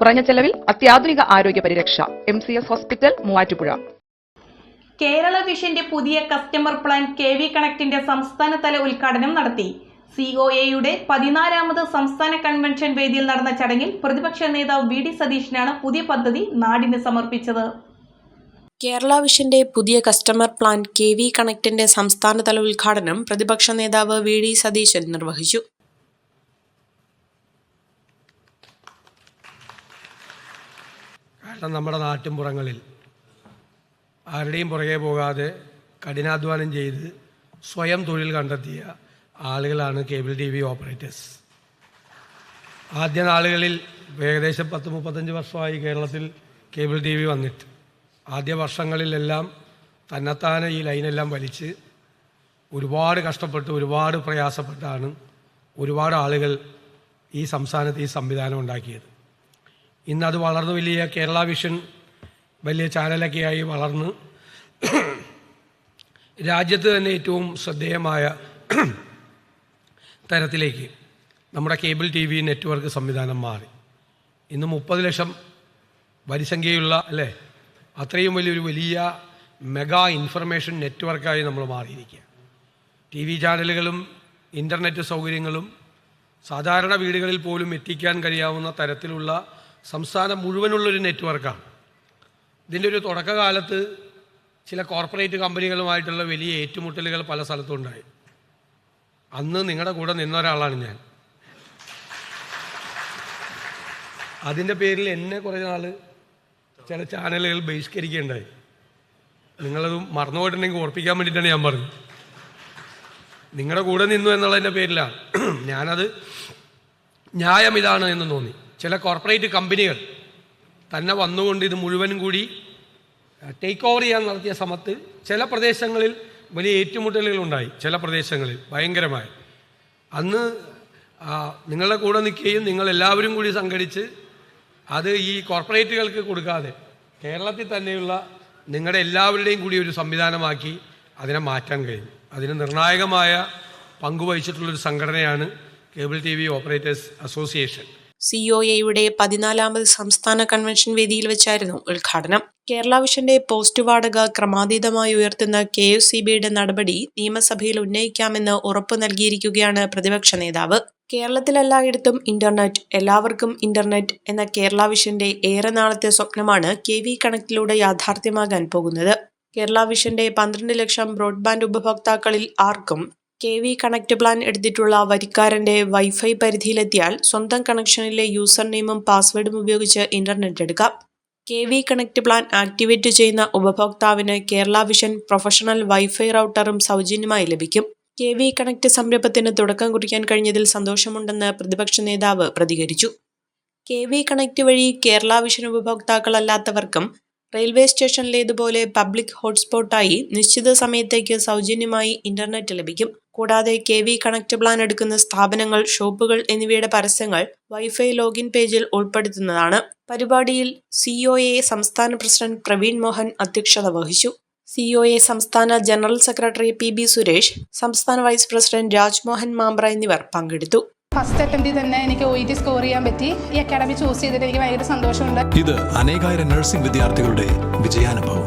കുറഞ്ഞ ചെലവിൽ അത്യാധുനിക ആരോഗ്യ പരിരക്ഷ. M C S hospital Muvattupuzha. Kerala വിഷന്റെ പുതിയ കസ്റ്റമർ പ്ലാൻ കെ വി കണക്ടിന്റെ സംസ്ഥാനതല ഉദ്ഘാടനം നടത്തി. സി ഒ എയുടെ പതിനാലാമത് സംസ്ഥാന കൺവെൻഷൻ വേദിയിൽ നടന്ന ചടങ്ങിൽ പ്രതിപക്ഷ നേതാവ് വി ഡി സതീഷിനാണ് പുതിയ പദ്ധതി നാടിന് സമർപ്പിച്ചത്. കേരള വിഷന്റെ പുതിയ കസ്റ്റമർ പ്ലാൻ കെ വി കണക്ടിന്റെ സംസ്ഥാനതല ഉദ്ഘാടനം പ്രതിപക്ഷ നേതാവ് വി ഡി സതീശൻ നിർവഹിച്ചു. കാരണം നമ്മുടെ നാട്ടിൻപുറങ്ങളിൽ ആരുടെയും പുറകെ പോകാതെ കഠിനാധ്വാനം ചെയ്ത് സ്വയം തൊഴിൽ കണ്ടെത്തിയ ആളുകളാണ് കേബിൾ ടി വി ഓപ്പറേറ്റേഴ്സ്. ആദ്യ നാളുകളിൽ ഏകദേശം പത്ത് മുപ്പത്തഞ്ച് വർഷമായി കേരളത്തിൽ കേബിൾ ടി വി വന്നിട്ട്. ആദ്യ വർഷങ്ങളിലെല്ലാം തന്നെത്താനെ ഈ ലൈനെല്ലാം വലിച്ച് ഒരുപാട് കഷ്ടപ്പെട്ട് ഒരുപാട് പ്രയാസപ്പെട്ടാണ് ഒരുപാട് ആളുകൾ ഈ സംസ്ഥാനത്ത് ഈ സംവിധാനം ഉണ്ടാക്കിയത്. ഇന്നത് വളർന്നു വലിയ കേരള വിഷൻ വലിയ ചാനലൊക്കെയായി വളർന്ന് രാജ്യത്ത് തന്നെ ഏറ്റവും ശ്രദ്ധേയമായ തരത്തിലേക്ക് നമ്മുടെ കേബിൾ ടി വി നെറ്റ്വർക്ക് സംവിധാനം മാറി. ഇന്ന് മുപ്പത് ലക്ഷം വരിസംഖ്യയുള്ള അല്ലേ? അത്രയും വലിയൊരു വലിയ മെഗാ ഇൻഫർമേഷൻ നെറ്റ്വർക്കായി നമ്മൾ മാറിയിരിക്കുക ടി വി ചാനലുകളും ഇന്റർനെറ്റ് സൗകര്യങ്ങളും സാധാരണ വീടുകളിൽ പോലും എത്തിക്കാൻ കഴിയാവുന്ന തരത്തിലുള്ള സംസ്ഥാനം മുഴുവനുള്ളൊരു നെറ്റ്വർക്കാണ്. ഇതിന്റെ ഒരു തുടക്കകാലത്ത് ചില കോർപ്പറേറ്റ് കമ്പനികളുമായിട്ടുള്ള വലിയ ഏറ്റുമുട്ടലുകൾ പല സ്ഥലത്തും ഉണ്ടായി. അന്ന് നിങ്ങളുടെ കൂടെ നിന്ന ഒരാളാണ് ഞാൻ. അതിന്റെ പേരിൽ എന്നെ കുറേ നാൾ ചില ചാനലുകൾ ബഹിഷ്കരിക്കുകയുണ്ടായി. നിങ്ങളത് മറന്നുപോയിട്ടുണ്ടെങ്കിൽ ഓർപ്പിക്കാൻ വേണ്ടിയിട്ടാണ് ഞാൻ പറഞ്ഞത്. നിങ്ങളുടെ കൂടെ നിന്നു എന്നുള്ളതിന്റെ പേരിലാണ്. ഞാനത് ന്യായം ഇതാണ് എന്ന് തോന്നി. ചില കോർപ്പറേറ്റ് കമ്പനികൾ തന്നെ വന്നുകൊണ്ട് ഇത് മുഴുവനും കൂടി ടേക്ക് ഓവർ ചെയ്യാൻ നടത്തിയ സമയത്ത് ചില പ്രദേശങ്ങളിൽ വലിയ ഏറ്റുമുട്ടലുകൾ ഉണ്ടായി. ചില പ്രദേശങ്ങളിൽ ഭയങ്കരമായി. അന്ന് നിങ്ങളുടെ കൂടെ നിൽക്കുകയും നിങ്ങളെല്ലാവരും കൂടി സംഘടിച്ച് അത് ഈ കോർപ്പറേറ്റുകൾക്ക് കൊടുക്കാതെ കേരളത്തിൽ തന്നെയുള്ള നിങ്ങളുടെ എല്ലാവരുടെയും കൂടി ഒരു സംവിധാനമാക്കി അതിനെ മാറ്റാൻ കഴിഞ്ഞു അതിന് നിർണായകമായ പങ്കുവഹിച്ചിട്ടുള്ളൊരു സംഘടനയാണ് cable T V operators association. സിഒഎയുടെ പതിനാലാമത് സംസ്ഥാന കൺവെൻഷൻ വേദിയിൽ വെച്ചായിരുന്നു ഉദ്ഘാടനം. കേരള വിഷന്റെ പോസ്റ്റ് വാടക ക്രമാതീതമായി ഉയർത്തുന്ന കെ എസ് സി ബിയുടെ നടപടി നിയമസഭയിൽ ഉന്നയിക്കാമെന്ന് ഉറപ്പു നൽകിയിരിക്കുകയാണ് പ്രതിപക്ഷ നേതാവ്. കേരളത്തിലെല്ലായിടത്തും ഇന്റർനെറ്റ് എല്ലാവർക്കും ഇന്റർനെറ്റ് എന്ന കേരള വിഷന്റെ ഏറെ നാളത്തെ സ്വപ്നമാണ് കെ വി കണക്റ്റിലൂടെ യാഥാർത്ഥ്യമാകാൻ പോകുന്നത്. കേരള വിഷന്റെ പന്ത്രണ്ട് ലക്ഷം ബ്രോഡ്ബാൻഡ് ഉപഭോക്താക്കളിൽ ആർക്കും കെ വി കണക്ട് പ്ലാൻ എടുത്തിട്ടുള്ള വരിക്കാരന്റെ വൈഫൈ പരിധിയിലെത്തിയാൽ സ്വന്തം കണക്ഷനിലെ യൂസർ നെയിമും പാസ്വേഡും ഉപയോഗിച്ച് ഇന്റർനെറ്റ് എടുക്കാം. K V connect plan activate ചെയ്യുന്ന ഉപഭോക്താവിന് കേരള വിഷൻ പ്രൊഫഷണൽ വൈഫൈ റൗട്ടറും സൗജന്യമായി ലഭിക്കും. കെ വി കണക്ട് സംരംഭത്തിന് തുടക്കം കുറിക്കാൻ കഴിഞ്ഞതിൽ സന്തോഷമുണ്ടെന്ന് പ്രതിപക്ഷ നേതാവ് പ്രതികരിച്ചു. കെ വി കണക്ട് വഴി കേരള വിഷൻ ഉപഭോക്താക്കളല്ലാത്തവർക്കും റെയിൽവേ സ്റ്റേഷനിലേതുപോലെ പബ്ലിക് ഹോട്ട്സ്പോട്ടായി നിശ്ചിത സമയത്തേക്ക് സൗജന്യമായി ഇന്റർനെറ്റ് ലഭിക്കും. കൂടാതെ കെ വി കണക്ട് പ്ലാൻ എടുക്കുന്ന സ്ഥാപനങ്ങൾ ഷോപ്പുകൾ എന്നിവയുടെ പരസ്യങ്ങൾ വൈഫൈ ലോഗിൻ പേജിൽ ഉൾപ്പെടുത്തുന്നതാണ്. പരിപാടിയിൽ സിഒഎ സംസ്ഥാന പ്രസിഡന്റ് പ്രവീൺ മോഹൻ അധ്യക്ഷത വഹിച്ചു. സിഒഎ സംസ്ഥാന general secretary P B Suresh സംസ്ഥാന വൈസ് പ്രസിഡന്റ് രാജ്മോഹൻ മാമ്പ്ര എന്നിവർ പങ്കെടുത്തു. ഫസ്റ്റ് അറ്റംപ്റ്റിൽ തന്നെ എനിക്ക് ഒ ടി സ്കോർ ചെയ്യാൻ പറ്റി. ഈ അക്കാഡമി ചൂസ് ചെയ്തിട്ട് എനിക്ക് ഭയങ്കര സന്തോഷമുണ്ട്. ഇത് അനേകായിരം നഴ്സിംഗ് വിദ്യാർത്ഥികളുടെ വിജയാനുഭവം.